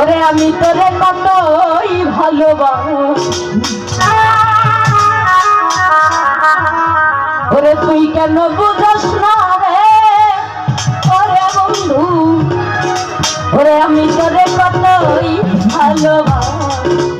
ওরে, আমি তোরে কতই ভালোবাসি। ওরে, তুই কেন বুঝস না রে? ওরে, বন্ধু, ওরে, আমি তোরে কতই ভালোবাসি।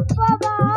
爸爸。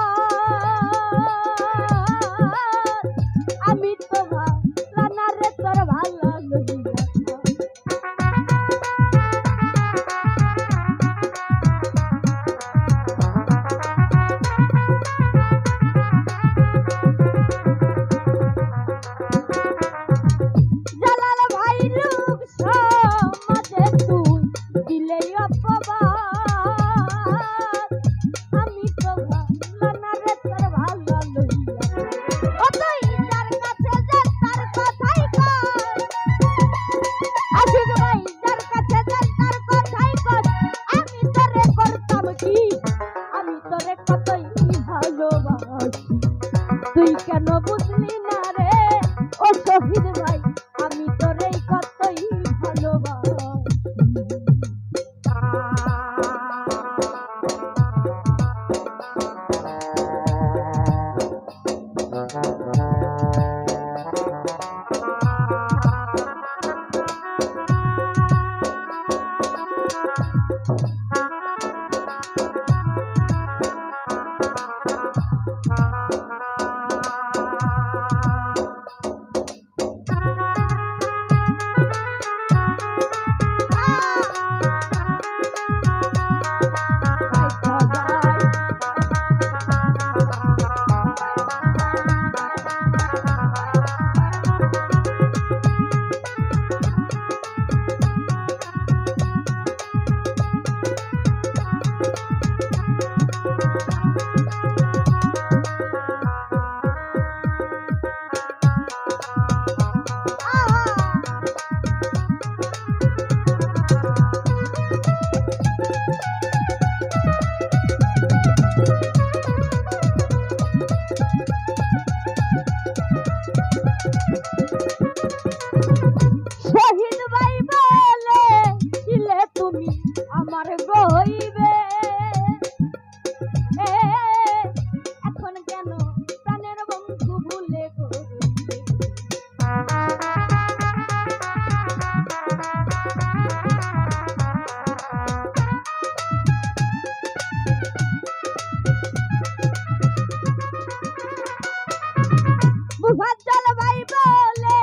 সবাই বলে,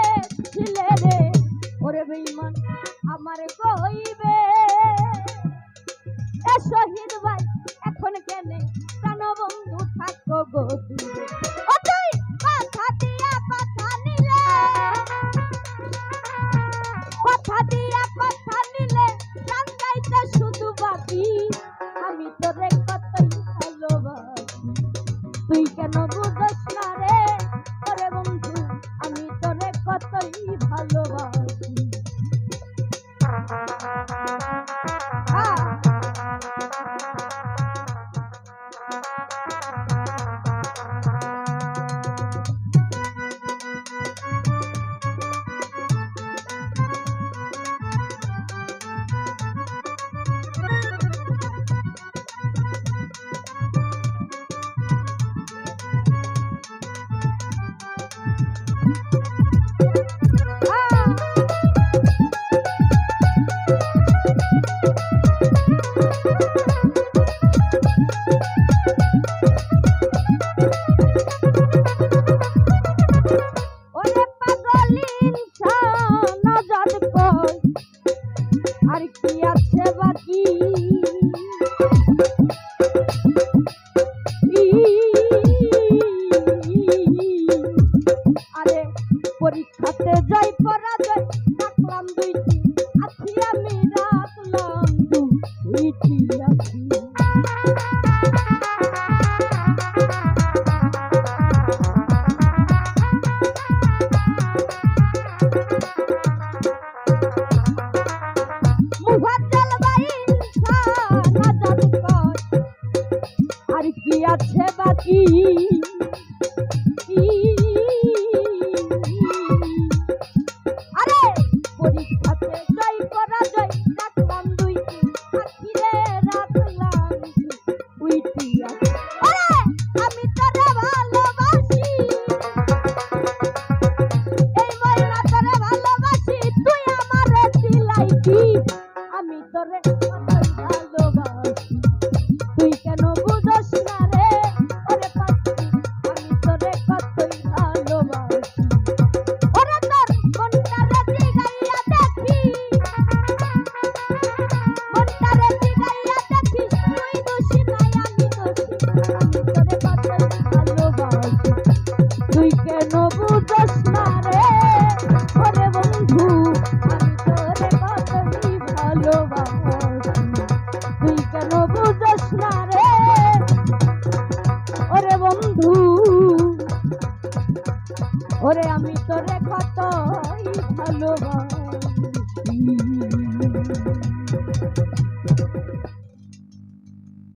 ছিলে রে, ওরে বেইমান আমার কইবে। এ শহীদ ভাই, এখন কেন প্রাণবন্ধু থাকো গো ও কথা দিয়া কথা নিলে, কথা দিয়া আমি